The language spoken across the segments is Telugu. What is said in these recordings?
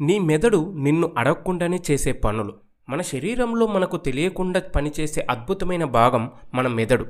నీ మెదడు నిన్ను అడగకుండానే చేసే పనులు. మన శరీరంలో మనకు తెలియకుండా పనిచేసే అద్భుతమైన భాగం మన మెదడు.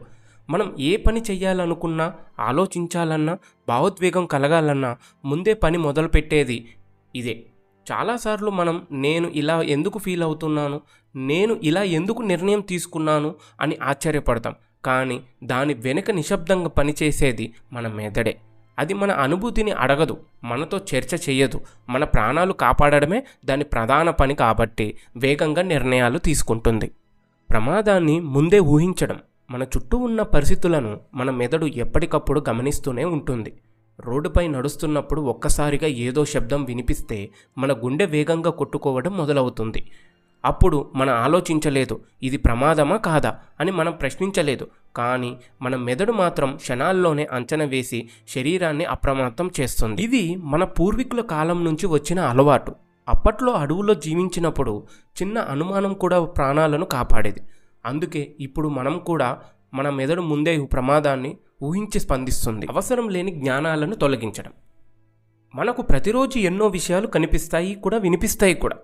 మనం ఏ పని చేయాలనుకున్నా ఆలోచించాలన్నా భావోద్వేగం కలగాలన్నా ముందే పని మొదలుపెట్టేది ఇదే. చాలాసార్లు మనం నేను ఇలా ఎందుకు ఫీల్ అవుతున్నాను నేను ఇలా ఎందుకు నిర్ణయం తీసుకున్నాను అని ఆశ్చర్యపడతాం. కానీ దాని వెనుక నిశ్శబ్దంగా పనిచేసేది మన మెదడే. అది మన అనుభూతిని అడగదు మనతో చర్చ చేయదు మన ప్రాణాలు కాపాడడమే దాని ప్రధాన పని కాబట్టి వేగంగా నిర్ణయాలు తీసుకుంటుంది. ప్రమాదాన్ని ముందే ఊహించడం మన చుట్టూ ఉన్న పరిస్థితులను మన మెదడు ఎప్పటికప్పుడు గమనిస్తూనే ఉంటుంది. రోడ్డుపై నడుస్తున్నప్పుడు ఒక్కసారిగా ఏదో శబ్దం వినిపిస్తే మన గుండె వేగంగా కొట్టుకోవడం మొదలవుతుంది. అప్పుడు మనం ఆలోచించలేదు ఇది ప్రమాదమా కాదా అని మనం ప్రశ్నించలేదు. కానీ మన మెదడు మాత్రం క్షణాల్లోనే అంచనా వేసి శరీరాన్ని అప్రమత్తం చేస్తుంది. ఇది మన పూర్వీకుల కాలం నుంచి వచ్చిన అలవాటు. అప్పట్లో అడవుల్లో జీవించినప్పుడు చిన్న అనుమానం కూడా ప్రాణాలను కాపాడేది. అందుకే ఇప్పుడు మనం కూడా మన మెదడు ముందే ప్రమాదాన్ని ఊహించి స్పందిస్తుంది. అవసరం లేని జ్ఞానాలను తొలగించడం. మనకు ప్రతిరోజు ఎన్నో విషయాలు కనిపిస్తాయి కూడా వినిపిస్తాయి కూడా.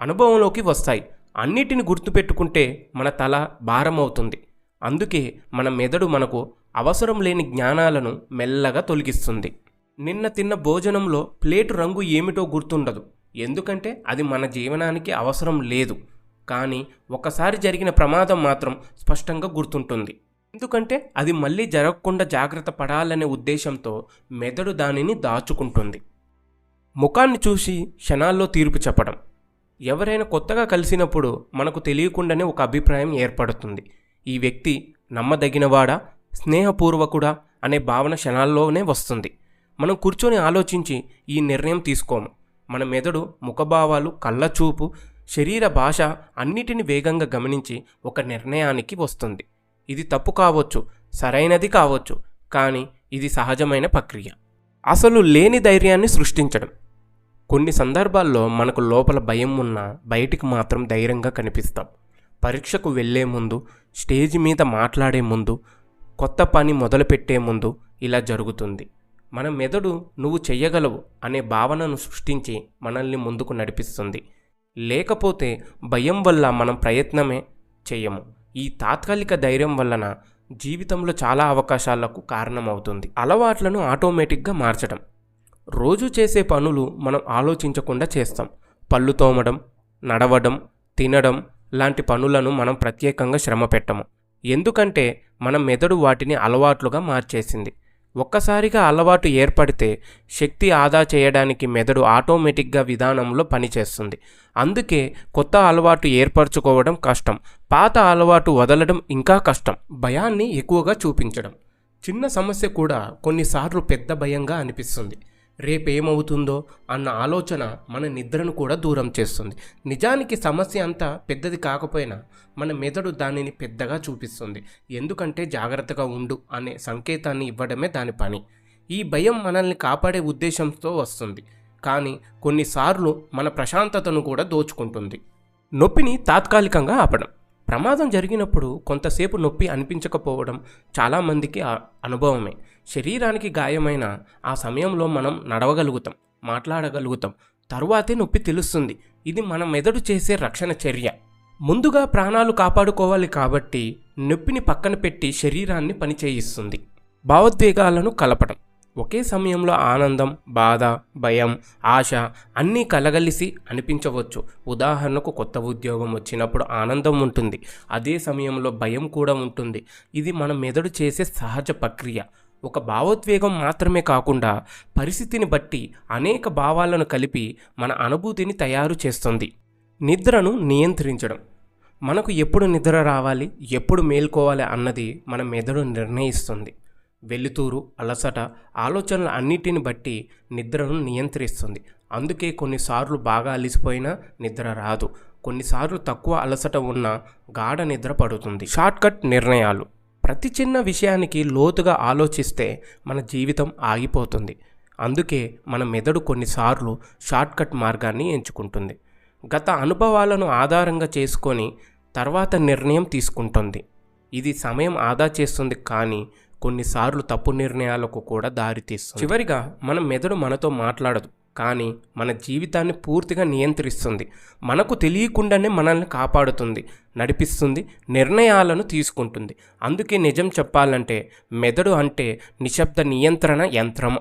అనుభవంలోకి వస్తాయి. అన్నిటిని గుర్తుపెట్టుకుంటే మన తల భారం అవుతుంది అందుకే మన మెదడు మనకు అవసరం లేని జ్ఞానాలను మెల్లగా తొలగిస్తుంది. నిన్న తిన్న భోజనంలో ప్లేటు రంగు ఏమిటో గుర్తుండదు. ఎందుకంటే అది మన జీవనానికి అవసరం లేదు. కానీ ఒకసారి జరిగిన ప్రమాదం మాత్రం స్పష్టంగా గుర్తుంటుంది. ఎందుకంటే అది మళ్ళీ జరగకుండా జాగ్రత్త పడాలనే ఉద్దేశంతో మెదడు దానిని దాచుకుంటుంది. ముఖాన్ని చూసి క్షణాల్లో తీర్పు చెప్పడం. ఎవరైనా కొత్తగా కలిసినప్పుడు మనకు తెలియకుండానే ఒక అభిప్రాయం ఏర్పడుతుంది. ఈ వ్యక్తి నమ్మదగినవాడా స్నేహపూర్వకుడా అనే భావన క్షణాల్లోనే వస్తుంది. మనం కూర్చొని ఆలోచించి ఈ నిర్ణయం తీసుకోము. మన మెదడు ముఖభావాలు కళ్ళచూపు శరీర భాష అన్నిటిని వేగంగా గమనించి ఒక నిర్ణయానికి వస్తుంది. ఇది తప్పు కావచ్చు సరైనది కావచ్చు కానీ ఇది సహజమైన ప్రక్రియ. అసలు లేని ధైర్యాన్ని సృష్టించడం. కొన్ని సందర్భాల్లో మనకు లోపల భయం ఉన్నా బయటికి మాత్రం ధైర్యంగా కనిపిస్తాం. పరీక్షకు వెళ్ళే ముందు స్టేజ్ మీద మాట్లాడే ముందు కొత్త పని మొదలుపెట్టే ముందు ఇలా జరుగుతుంది. మన మెదడు నువ్వు చెయ్యగలవు అనే భావనను సృష్టించి మనల్ని ముందుకు నడిపిస్తుంది. లేకపోతే భయం వల్ల మనం ప్రయత్నమే చేయము. ఈ తాత్కాలిక ధైర్యం వలన జీవితంలో చాలా అవకాశాలకు కారణమవుతుంది. అలవాట్లను ఆటోమేటిక్గా మార్చడం రోజు చేసే పనులు మనం ఆలోచించకుండా చేస్తాం. పళ్ళు తోమడం నడవడం తినడం లాంటి పనులను మనం ప్రత్యేకంగా శ్రమ పెట్టము. ఎందుకంటే మన మెదడు వాటిని అలవాట్లుగా మార్చేసింది. ఒక్కసారిగా అలవాటు ఏర్పడితే శక్తి ఆదా చేయడానికి మెదడు ఆటోమేటిక్గా విధానంలో పనిచేస్తుంది. అందుకే కొత్త అలవాటు ఏర్పరచుకోవడం కష్టం. పాత అలవాటు వదలడం ఇంకా కష్టం. భయాన్ని ఎక్కువగా చూపించడం. చిన్న సమస్య కూడా కొన్నిసార్లు పెద్ద భయంగా అనిపిస్తుంది. రేపేమవుతుందో అన్న ఆలోచన మన నిద్రను కూడా దూరం చేస్తుంది. నిజానికి సమస్య అంతా పెద్దది కాకపోయినా మన మెదడు దానిని పెద్దగా చూపిస్తుంది. ఎందుకంటే జాగ్రత్తగా ఉండు అనే సంకేతాన్ని ఇవ్వడమే దాని పని. ఈ భయం మనల్ని కాపాడే ఉద్దేశంతో వస్తుంది. కానీ కొన్నిసార్లు మన ప్రశాంతతను కూడా దోచుకుంటుంది. నొప్పిని తాత్కాలికంగా ఆపడం. ప్రమాదం జరిగినప్పుడు కొంతసేపు నొప్పి అనిపించకపోవడం చాలామందికి అనుభవమే. శరీరానికి గాయమైన ఆ సమయంలో మనం నడవగలుగుతాం మాట్లాడగలుగుతాం. తరువాతే నొప్పి తెలుస్తుంది. ఇది మన మెదడు చేసే రక్షణ చర్య. ముందుగా ప్రాణాలు కాపాడుకోవాలి కాబట్టి నొప్పిని పక్కన పెట్టి శరీరాన్ని పనిచేయిస్తుంది. భావోద్వేగాలను కలపడం. ఒకే సమయంలో ఆనందం బాధ భయం ఆశ అన్నీ కలగలిసి అనిపించవచ్చు. ఉదాహరణకు కొత్త ఉద్యోగం వచ్చినప్పుడు ఆనందం ఉంటుంది. అదే సమయంలో భయం కూడా ఉంటుంది. ఇది మన మెదడు చేసే సహజ ప్రక్రియ. ఒక భావోద్వేగం మాత్రమే కాకుండా పరిస్థితిని బట్టి అనేక భావాలను కలిపి మన అనుభూతిని తయారు చేస్తుంది. నిద్రను నియంత్రించడం. మనకు ఎప్పుడు నిద్ర రావాలి ఎప్పుడు మేల్కోవాలి అన్నది మన మెదడు నిర్ణయిస్తుంది. వెలుతురు అలసట ఆలోచనల అన్నిటిని బట్టి నిద్రను నియంత్రిస్తుంది. అందుకే కొన్నిసార్లు బాగా అలిసిపోయినా నిద్ర రాదు. కొన్నిసార్లు తక్కువ అలసట ఉన్న గాఢ నిద్ర పడుతుంది. షార్ట్కట్ నిర్ణయాలు. ప్రతి చిన్న విషయానికి లోతుగా ఆలోచిస్తే మన జీవితం ఆగిపోతుంది. అందుకే మన మెదడు కొన్నిసార్లు షార్ట్కట్ మార్గాన్ని ఎంచుకుంటుంది. గత అనుభవాలను ఆధారంగా చేసుకొని తర్వాత నిర్ణయం తీసుకుంటుంది. ఇది సమయం ఆదా చేస్తుంది కానీ కొన్నిసార్లు తప్పు నిర్ణయాలకు కూడా దారితీస్తుంది చివరిగా మన మెదడు మనతో మాట్లాడదు కానీ మన జీవితాన్ని పూర్తిగా నియంత్రిస్తుంది. మనకు తెలియకుండానే మనల్ని కాపాడుతుంది నడిపిస్తుంది నిర్ణయాలను తీసుకుంటుంది. అందుకే నిజం చెప్పాలంటే మెదడు అంటే నిశ్శబ్ద నియంత్రణ యంత్రం